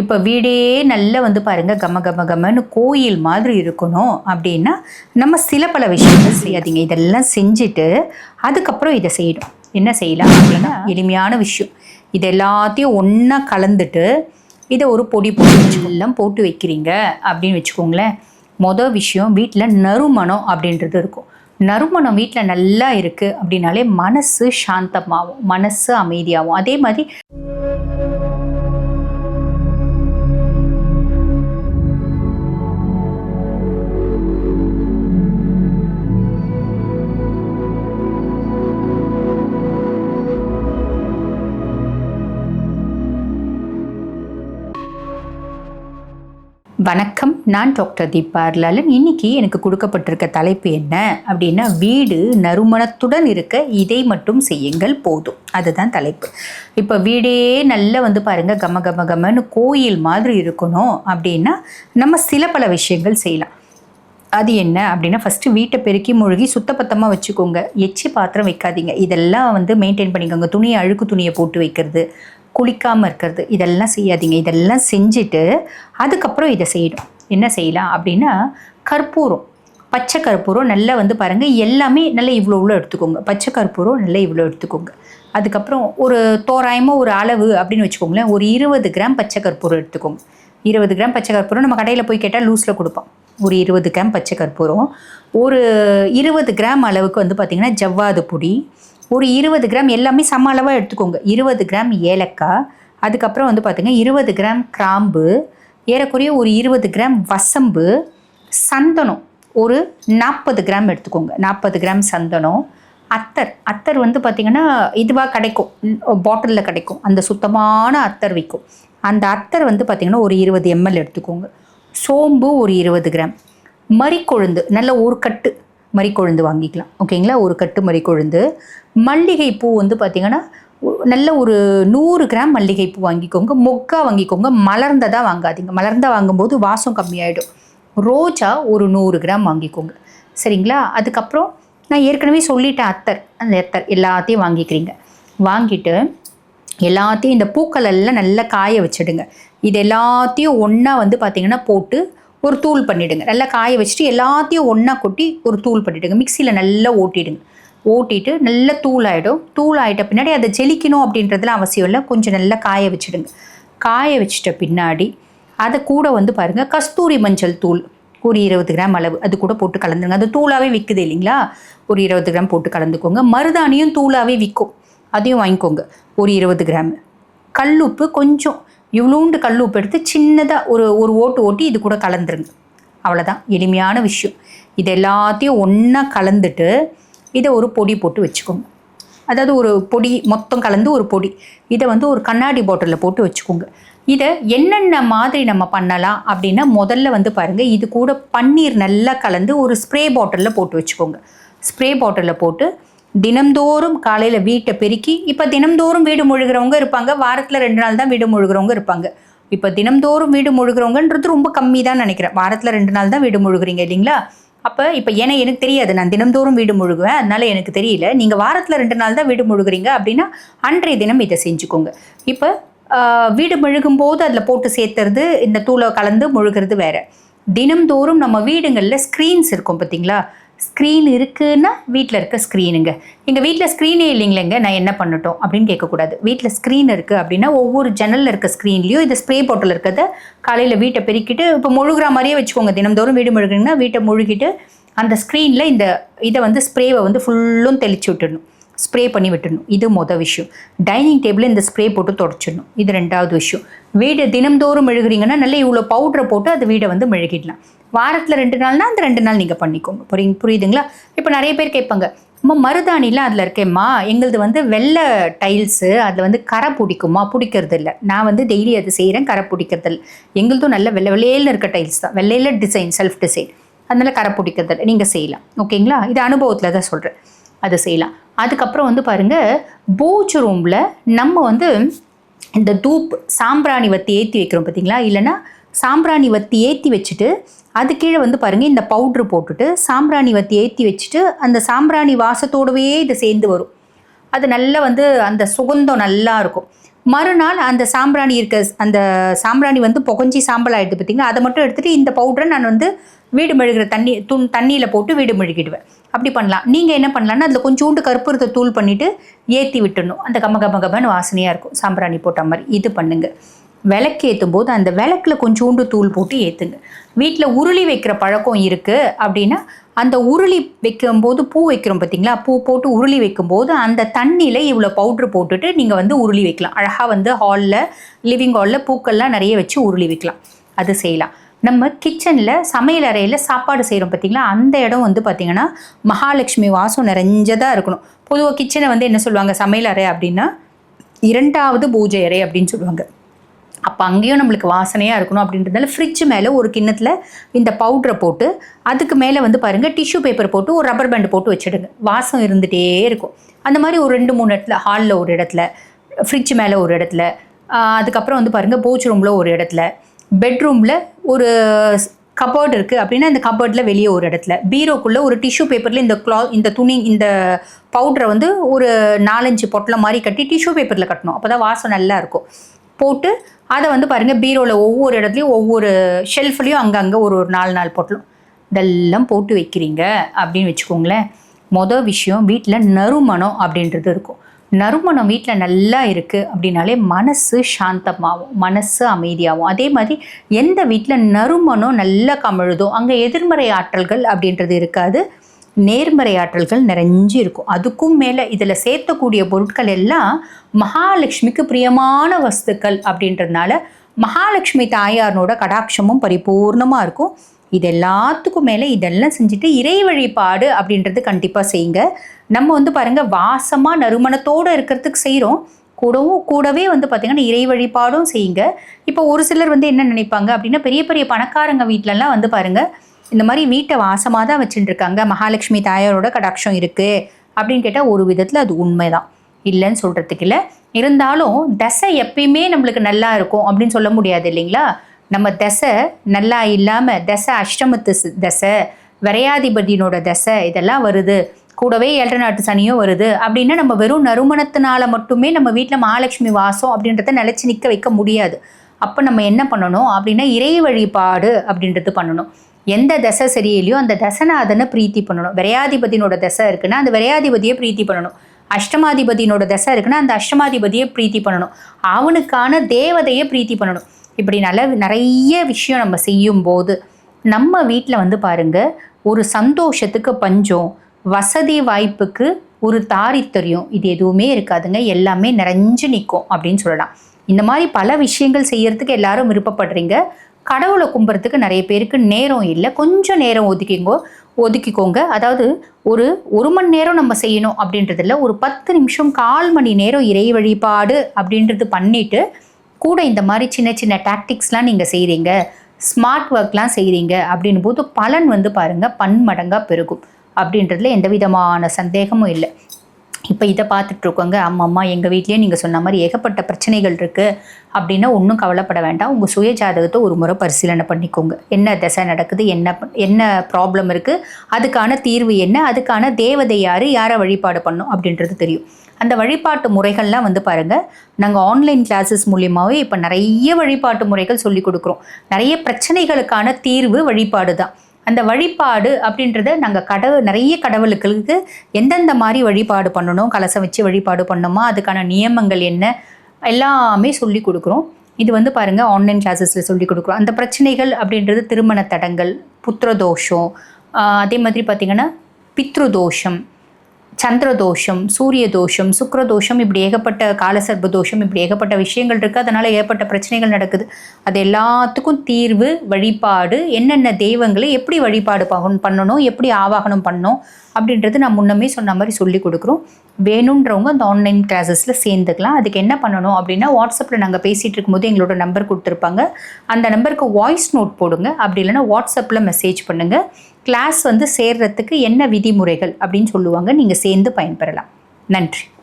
இப்போ வீடே நல்லா வந்து பாருங்கள் கம கம கமன்னு கோயில் மாதிரி இருக்கணும் அப்படின்னா நம்ம சில பல விஷயங்கள் செய்யாதீங்க. இதெல்லாம் செஞ்சுட்டு அதுக்கப்புறம் இதை செய்யணும். என்ன செய்யலாம் அப்படின்னா எளிமையான விஷயம். இது எல்லாத்தையும் ஒன்றா கலந்துட்டு இதை ஒரு பொடி பொடி எல்லாம் போட்டு வைக்கிறீங்க அப்படின்னு வச்சுக்கோங்களேன். மொதல் விஷயம் வீட்டில் நறுமணம் அப்படின்றது இருக்கும். நறுமணம் வீட்டில் நல்லா இருக்குது அப்படின்னாலே மனசு சாந்தமாகும் மனசு அமைதியாகும் அதே மாதிரி வணக்கம் நான் டாக்டர் தீபா அர்லாலன் இன்னைக்கு எனக்கு கொடுக்கப்பட்டிருக்க தலைப்பு என்ன அப்படின்னா வீடு நறுமணத்துடன் இருக்க இதை மட்டும் செய்யுங்கள் போதும். அதுதான் தலைப்பு. இப்போ வீடே நல்லா வந்து பாருங்கள் கம கம கமன்னு கோயில் மாதிரி இருக்கணும் அப்படின்னா நம்ம சில பல விஷயங்கள் செய்யலாம். அது என்ன அப்படின்னா ஃபஸ்ட்டு வீட்டை பெருக்கி மூழ்கி சுத்தப்பத்தமாக வச்சுக்கோங்க. எச்சி பாத்திரம் வைக்காதீங்க. இதெல்லாம் வந்து மெயின்டைன் பண்ணிக்கோங்க. துணியை அழுக்கு துணியை போட்டு வைக்கிறது. குளிக்காமல் இருக்கிறது. இதெல்லாம் செய்யாதீங்க. இதெல்லாம் செஞ்சுட்டு அதுக்கப்புறம் இதை செய்யணும். என்ன செய்யலாம் அப்படின்னா கற்பூரம். பச்சை கற்பூரம் நல்லா வந்து பாருங்கள் எல்லாமே நல்லா இவ்வளோ இவ்வளோ எடுத்துக்கோங்க. பச்சை கற்பூரம் நல்லா இவ்வளோ எடுத்துக்கோங்க. அதுக்கப்புறம் ஒரு தோராயமாக ஒரு அளவு அப்படின்னு வச்சுக்கோங்களேன். ஒரு இருபது கிராம் பச்சை கற்பூரம் எடுத்துக்கோங்க. இருபது கிராம் பச்சை கற்பூரம் நம்ம கடையில் போய் கேட்டால் லூஸில் கொடுப்போம். ஒரு இருபது கிராம் பச்சை கற்பூரம். ஒரு இருபது கிராம் அளவுக்கு வந்து பார்த்திங்கன்னா ஜவ்வாது பொடி ஒரு இருபது கிராம் எல்லாமே சம அளவாக எடுத்துக்கோங்க. இருபது கிராம் ஏலக்காய் அதுக்கப்புறம் வந்து பார்த்திங்கன்னா இருபது கிராம் கிராம்பு ஏறக்குறைய ஒரு இருபது கிராம் வசம்பு சந்தனம் ஒரு நாற்பது கிராம் எடுத்துக்கோங்க. நாற்பது கிராம் சந்தனம் அத்தர். அத்தர் வந்து பார்த்திங்கன்னா இதுவாக கிடைக்கும். பாட்டிலில் கிடைக்கும். அந்த சுத்தமான அத்தர் விற்கும் அந்த அத்தர் வந்து பார்த்திங்கன்னா ஒரு இருபது எம்எல் எடுத்துக்கோங்க. சோம்பு ஒரு இருபது கிராம். மறிக்கொழுந்து நல்ல ஒரு கட்டு மறிக்கொழுந்து வாங்கிக்கலாம். ஓகேங்களா? ஒரு கட்டு மறிக்கொழுந்து. மல்லிகை பூ வந்து பார்த்திங்கன்னா நல்ல ஒரு நூறு கிராம் மல்லிகை பூ வாங்கிக்கோங்க. மொக்கா வாங்கிக்கோங்க. மலர்ந்ததாக வாங்காதீங்க. மலர்ந்தா வாங்கும்போது வாசம் கம்மியாயிடும். ரோஜா ஒரு நூறு கிராம் வாங்கிக்கோங்க. சரிங்களா? அதுக்கப்புறம் நான் ஏற்கனவே சொல்லிட்டேன் அத்தர். அந்த அத்தர் எல்லாத்தையும் வாங்கிக்கிறீங்க. வாங்கிட்டு எல்லாத்தையும் இந்த பூக்கள் எல்லாம் நல்லா காய வச்சிடுங்க. இது எல்லாத்தையும் ஒன்றா வந்து பார்த்திங்கன்னா போட்டு ஒரு தூள் பண்ணிவிடுங்க நல்லா காய வச்சுட்டு எல்லாத்தையும் ஒன்றா கொட்டி ஒரு தூள் பண்ணிவிடுங்க மிக்சியில் நல்லா ஓட்டிடுங்க. ஓட்டிட்டு நல்லா தூள் ஆகிடும் தூள் ஆகிட்ட பின்னாடி அதை ஜெலிக்கணும் அப்படின்றதுலாம் அவசியம் இல்லை. கொஞ்சம் நல்லா காய வச்சிடுங்க. காய வச்சிட்ட பின்னாடி அதை கூட வந்து பாருங்கள் கஸ்தூரி மஞ்சள் தூள் ஒரு இருபது கிராம் அளவு. அது கூட போட்டு கலந்துருங்க. அது தூளாகவே விற்குது இல்லைங்களா? ஒரு இருபது கிராம் போட்டு கலந்துக்கோங்க. மருதாணியும் தூளாகவே விற்கும் அதையும் வாங்கிக்கோங்க. ஒரு இருபது கிராம். கல்லுப்பு கொஞ்சம் இவ்வளோண்டு கல்லுப்பு எடுத்து சின்னதாக ஒரு ஒரு ஓட்டு ஓட்டி இது கூட கலந்துருங்க. அவ்வளோதான் எளிமையான விஷயம். இது எல்லாத்தையும் ஒன்றா கலந்துட்டு இதை ஒரு பொடி போட்டு வச்சுக்கோங்க. அதாவது ஒரு பொடி மொத்தம் கலந்து ஒரு பொடி. இதை வந்து ஒரு கண்ணாடி பாட்டிலில் போட்டு வச்சுக்கோங்க. இதை என்னென்ன மாதிரி நம்ம பண்ணலாம் அப்படின்னா முதல்ல வந்து பாருங்கள் இது கூட பன்னீர் நல்லா கலந்து ஒரு ஸ்ப்ரே பாட்டிலில் போட்டு வச்சுக்கோங்க. ஸ்ப்ரே பாட்டிலில் போட்டு தினம்தோறும் காலையில் வீட்டை பெருக்கி இப்போ தினம்தோறும் வீடு முழுகிறவங்க இருப்பாங்க. வாரத்தில் ரெண்டு நாள் தான் வீடு முழுகிறவங்க இருப்பாங்க. இப்போ தினம்தோறும் வீடு முழுகிறவங்கன்றது ரொம்ப கம்மி தான் நினைக்கிறேன். வாரத்தில் ரெண்டு நாள் தான் வீடு முழுகிறீங்க இல்லைங்களா? அப்போ இப்போ ஏன்னா எனக்கு தெரியாது. நான் தினம்தோறும் வீடு முழுகுவேன். அதனால எனக்கு தெரியல. நீங்கள் வாரத்தில் ரெண்டு நாள் தான் வீடு முழுகிறீங்க அப்படின்னா அன்றைய தினம் இதை செஞ்சுக்கோங்க. இப்போ வீடு முழுகும் போது அதில் போட்டு சேர்த்துறது இந்த தூளை கலந்து முழுகிறது வேறு. தினம்தோறும் நம்ம வீடுங்களில் ஸ்க்ரீன்ஸ் இருக்கும் பார்த்தீங்களா ஸ்க்ரீன் இருக்குன்னா வீட்டில் இருக்க ஸ்க்ரீனுங்க எங்கள் வீட்டில் ஸ்க்ரீனே இல்லைங்களேங்க நான் என்ன பண்ணட்டும் அப்படின்னு கேட்கக்கூடாது. வீட்டில் ஸ்க்ரீன் இருக்குது அப்படின்னா ஒவ்வொரு ஜன்னலில் இருக்க ஸ்க்ரீன்லேயும் இந்த ஸ்ப்ரே பாட்டில் இருக்கிறத காலையில் வீட்டை பெருக்கிட்டு இப்போ முழுகிற மாதிரியே வச்சுக்கோங்க. தினம்தோறும் வீடு முழுகுறீங்கன்னா வீட்டை முழுகிட்டு அந்த ஸ்க்ரீனில் இந்த இதை வந்து ஸ்ப்ரேவை வந்து ஃபுல்லும் தெளிச்சு விட்டுடணும். ஸ்ப்ரே பண்ணி விட்டுடணும். இது மொதல் விஷயம். டைனிங் டேபிளில் இந்த ஸ்ப்ரே போட்டு தொடச்சிடணும். இது ரெண்டாவது விஷயம். வீடு தினம்தோறும் மெழுகுறீங்கன்னா நல்லா இவ்வளோ பவுட்ரை போட்டு அது வீடை வந்து மெழுகிடலாம். வாரத்தில் ரெண்டு நாள்னா அந்த ரெண்டு நாள் நீங்கள் பண்ணிக்கோங்க. புரியுங்க புரியுதுங்களா? இப்போ நிறைய பேர் கேட்பாங்க அம்மா மருதாணிலாம் அதில் இருக்கேம்மா எங்களது வந்து வெள்ளை டைல்ஸு அதில் வந்து கரை பிடிக்குமா? பிடிக்கிறது இல்லை நான் வந்து டெய்லி அது செய்கிறேன் கரை பிடிக்கிறது இல்லை எங்களுதும் நல்ல வெள்ளை வெள்ளையில் இருக்க டைல்ஸ் தான். வெள்ளையில் டிசைன் செல்ஃப் டிசைன் அதனால கரை பிடிக்கிறது இல்லை நீங்கள் செய்யலாம். ஓகேங்களா? இது அனுபவத்தில் தான் சொல்கிறேன் அதை செய்யலாம். அதுக்கப்புறம் வந்து பாருங்கள் பூஜ் ரூமில் நம்ம வந்து இந்த தூப் சாம்பிராணி வத்தி ஏற்றி வைக்கிறோம் பார்த்தீங்களா இல்லைன்னா சாம்பிராணி வத்தி ஏற்றி வச்சுட்டு அது கீழே வந்து பாருங்கள் இந்த பவுட்ரு போட்டுட்டு சாம்பிராணி வத்தி ஏற்றி வச்சுட்டு அந்த சாம்பிராணி வாசத்தோடவே இது சேர்ந்து வரும். அது நல்லா வந்து அந்த சுகந்தம் நல்லா இருக்கும். மறுநாள் அந்த சாம்பிராணி இருக்க அந்த சாம்பிராணி வந்து புகஞ்சி சாம்பல் ஆகிடுது பார்த்திங்களா அதை மட்டும் எடுத்துகிட்டு இந்த பவுடரை நான் வந்து வீடு மெழுகிற தண்ணி துண் தண்ணியில் போட்டு வீடு மெழுகிடுவேன். அப்படி பண்ணலாம். நீங்கள் என்ன பண்ணலான்னா அதில் கொஞ்சோண்டு கற்பூரத்தை தூள் பண்ணிவிட்டு ஏற்றி விட்டுடணும். அந்த கம கம கமன்னு வாசனையாக இருக்கும். சாம்பிராணி போட்ட மாதிரி இது பண்ணுங்கள் விளக்கு ஏற்றும் போது அந்த விளக்கில் கொஞ்சோண்டு தூள் போட்டு ஏற்றுங்க வீட்டில் உருளி வைக்கிற பழக்கம் இருக்குது அப்படின்னா அந்த உருளி வைக்கும்போது பூ வைக்கிறோம் பார்த்தீங்களா பூ போட்டு உருளி வைக்கும்போது அந்த தண்ணியில் இவ்வளோ பவுட்ரு போட்டுட்டு நீங்கள் வந்து உருளி வைக்கலாம். அழகாக வந்து ஹாலில் லிவிங் ஹாலில் பூக்கள்லாம் நிறைய வச்சு உருளி வைக்கலாம். அது செய்யலாம். நம்ம கிச்சனில் சமையல் அறையில் சாப்பாடு செய்கிறோம் பார்த்திங்களா அந்த இடம் வந்து பார்த்திங்கன்னா மகாலட்சுமி வாசம் நிறைஞ்சதாக இருக்கணும். பொதுவாக கிச்சனை வந்து என்ன சொல்லுவாங்க? சமையல் அறை அப்படின்னா இரண்டாவது பூஜை அறை அப்படின்னு சொல்லுவாங்க. அப்போ அங்கேயும் நம்மளுக்கு வாசனையாக இருக்கணும் அப்படின்றதுனால ஃப்ரிட்ஜ் மேலே ஒரு கிண்ணத்தில் இந்த பவுட்ரை போட்டு அதுக்கு மேலே வந்து பாருங்கள் டிஷ்யூ பேப்பர் போட்டு ஒரு ரப்பர் பேண்டு போட்டு வச்சுடுங்க. வாசம் இருந்துகிட்டே இருக்கும். அந்த மாதிரி ஒரு ரெண்டு மூணு இடத்துல ஹாலில் ஒரு இடத்துல ஃப்ரிட்ஜ் மேலே ஒரு இடத்துல அதுக்கப்புறம் வந்து பாருங்கள் போச் ரூமில் ஒரு இடத்துல பெட்ரூமில் ஒரு கபோர்டு இருக்குது அப்படின்னா இந்த கபோர்டில் வெளியே ஒரு இடத்துல பீரோக்குள்ளே ஒரு டிஷ்யூ பேப்பரில் இந்த க்ளா இந்த துணி இந்த பவுட்ரை வந்து ஒரு நாலஞ்சு பொட்டலை மாதிரி கட்டி டிஷ்யூ பேப்பரில் கட்டணும். அப்போ தான் வாசம் நல்லா இருக்கும். போட்டு அதை வந்து பாருங்கள் பீரோவில் ஒவ்வொரு இடத்துலையும் ஒவ்வொரு ஷெல்ஃப்லேயும் அங்கங்கே ஒரு ஒரு நாலு நாள் பொட்டலும். இதெல்லாம் போட்டு வைக்கிறீங்க அப்படின்னு வச்சுக்கோங்களேன். மொதல் விஷயம் வீட்டில் நறுமணம் அப்படின்றது இருக்கும். நறுமணம் வீட்டில் நல்லா இருக்குது அப்படின்னாலே மனசு சாந்தமாகும் மனசு அமைதியாகும் அதே மாதிரி எந்த வீட்டில் நறுமணம் நல்லா கமழுதோ அங்கே எதிர்மறை ஆற்றல்கள் அப்படின்றது இருக்காது. நேர்மறை ஆற்றல்கள் நிறைஞ்சு இருக்கும் அதுக்கும் மேலே இதில் சேர்த்தக்கூடிய பொருட்கள் எல்லாம் மகாலட்சுமிக்கு பிரியமான வஸ்துக்கள் அப்படின்றதுனால மகாலட்சுமி தாயாரனோட கடாட்சமும் பரிபூர்ணமாக இருக்கும். இது எல்லாத்துக்கும் மேலே இதெல்லாம் செஞ்சுட்டு இறை வழிபாடு அப்படின்றது கண்டிப்பாக செய்யுங்க. நம்ம வந்து பாருங்கள் வாசமாக நறுமணத்தோடு இருக்கிறதுக்கு செய்கிறோம் கூடவும் கூடவே வந்து பார்த்திங்கன்னா இறை வழிபாடும் செய்யுங்க. இப்போ ஒரு சிலர் வந்து என்ன நினைப்பாங்க அப்படின்னா பெரிய பெரிய பணக்காரங்க வீட்டிலலாம் வந்து பாருங்கள் இந்த மாதிரி வீட்டை வாசமாக தான் வச்சுட்டுருக்காங்க. மகாலட்சுமி தாயாரோட கடாட்சம் இருக்குது அப்படின்னு கேட்டால் ஒரு விதத்தில் அது உண்மைதான். இல்லைன்னு சொல்கிறதுக்கு இல்லை. இருந்தாலும் தசை எப்பயுமே நம்மளுக்கு நல்லா இருக்கும் அப்படின்னு சொல்ல முடியாது இல்லைங்களா? நம்ம தசை நல்லா இல்லாமல் தசை அஷ்டமத்து தசை விரையாதிபதியினோட தசை இதெல்லாம் வருது. கூடவே ஏழரை நாட்டு சனியும் வருது. அப்படின்னா நம்ம வெறும் நறுமணத்தினால மட்டுமே நம்ம வீட்டில் மகாலட்சுமி வாசம் அப்படின்றத நிலச்சி நிற்க வைக்க முடியாது. அப்போ நம்ம என்ன பண்ணணும்? அப்படின்னா இறை வழிபாடு அப்படின்றது பண்ணணும். எந்த தசை சரியில்லையோ அந்த தசநாதனை பிரீத்தி பண்ணணும். விரையாதிபதியினோட தசை இருக்குன்னா அந்த விரையாதிபதியை பிரீத்தி பண்ணணும். அஷ்டமாதிபதியினோட தசை இருக்குன்னா அந்த அஷ்டமாதிபதியை பிரீத்தி பண்ணணும். அவனுக்கான தேவதையை பிரீத்தி பண்ணணும். இப்படி நல்ல நிறைய விஷயம் நம்ம செய்யும்போது நம்ம வீட்டில் வந்து பாருங்கள் ஒரு சந்தோஷத்துக்கு பஞ்சம் வசதி வாய்ப்புக்கு ஒரு தாரித்தரியம் இது எதுவுமே இருக்காதுங்க. எல்லாமே நிறைஞ்சு நிற்கும் அப்படின்னு சொல்லலாம். இந்த மாதிரி பல விஷயங்கள் செய்யறதுக்கு எல்லாரும் விருப்பப்படுறீங்க. கடவுளை கும்புறதுக்கு நிறைய பேருக்கு நேரம் இல்லை. கொஞ்சம் நேரம் ஒதுக்கிங்கோ ஒதுக்கிக்கோங்க. அதாவது ஒரு ஒரு மணி நேரம் நம்ம செய்யணும் அப்படின்றதில்ல. ஒரு பத்து நிமிஷம் கால் மணி நேரம் இறை வழிபாடு அப்படின்றது பண்ணிவிட்டு கூட இந்த மாதிரி சின்ன சின்ன டாக்டிக்ஸ்லாம் நீங்கள் செய்கிறீங்க ஸ்மார்ட் ஒர்க்லாம் செய்கிறீங்க அப்படின் போது பலன் வந்து பாருங்கள் பன்மடங்காக பெருகும். அப்படின்றதுல எந்த விதமான சந்தேகமும் இல்லை. இப்போ இதை பார்த்துட்ருக்கோங்க அம்மா அம்மா எங்கள் வீட்லேயே நீங்கள் சொன்ன மாதிரி ஏகப்பட்ட பிரச்சனைகள் இருக்குது அப்படின்னா ஒன்றும் கவலைப்பட வேண்டாம். உங்கள் சுய ஜாதகத்தை ஒரு முறை பரிசீலனை பண்ணிக்கோங்க. என்ன திசை நடக்குது? என்ன என்ன ப்ராப்ளம் இருக்குது அதுக்கான தீர்வு என்ன? அதுக்கான தேவதை யார்? யாரை வழிபாடு பண்ணும்? அப்படின்றது தெரியும். அந்த வழிபாட்டு முறைகள்லாம் வந்து பாருங்கள் நாங்கள் ஆன்லைன் கிளாஸஸ் மூலியமாகவே இப்போ நிறைய வழிபாட்டு முறைகள் சொல்லி கொடுக்குறோம். நிறைய பிரச்சனைகளுக்கான தீர்வு வழிபாடு தான் அந்த வழிபாடு அப்படின்றத நாங்கள் கடவுள் நிறைய கடவுளுக்களுக்கு எந்தெந்த மாதிரி வழிபாடு பண்ணணும் கலசம் வச்சு வழிபாடு பண்ணணுமா அதுக்கான நியமங்கள் என்ன எல்லாமே சொல்லி கொடுக்குறோம். இது வந்து பாருங்கள் ஆன்லைன் கிளாஸஸில் சொல்லி கொடுக்குறோம். அந்த பிரச்சனைகள் அப்படின்றது திருமண தடங்கள் புத்திரதோஷம் அதே மாதிரி பார்த்திங்கன்னா பித்ருதோஷம் சந்திரதோஷம் சூரிய தோஷம் சுக்கரதோஷம் இப்படி ஏகப்பட்ட காலசர்ப தோஷம் இப்படி ஏகப்பட்ட விஷயங்கள் இருக்குது அதனால் ஏகப்பட்ட பிரச்சனைகள் நடக்குது. அது எல்லாத்துக்கும் தீர்வு வழிபாடு என்னென்ன தெய்வங்களை எப்படி வழிபாடு பண்ணணும் எப்படி ஆவாகனம் பண்ணணும் அப்படின்றது நான் முன்னமே சொன்ன மாதிரி சொல்லி கொடுக்குறோம். வேணுன்றவங்க அந்த ஆன்லைன் கிளாஸஸில் சேர்ந்துக்கலாம். அதுக்கு என்ன பண்ணணும் அப்படின்னா வாட்ஸ்அப்பில் நாங்கள் பேசிகிட்டு இருக்கும்போது எங்களோட நம்பர் கொடுத்துருப்பாங்க. அந்த நம்பருக்கு வாய்ஸ் நோட் போடுங்க. அப்படி இல்லைன்னா வாட்ஸ்அப்பில் மெசேஜ் பண்ணுங்கள் கிளாஸ் வந்து சேர்றதுக்கு என்ன விதிமுறைகள் அப்படின்னு சொல்லுவாங்க நீங்கள் சேர்ந்து பயன்பெறலாம். நன்றி.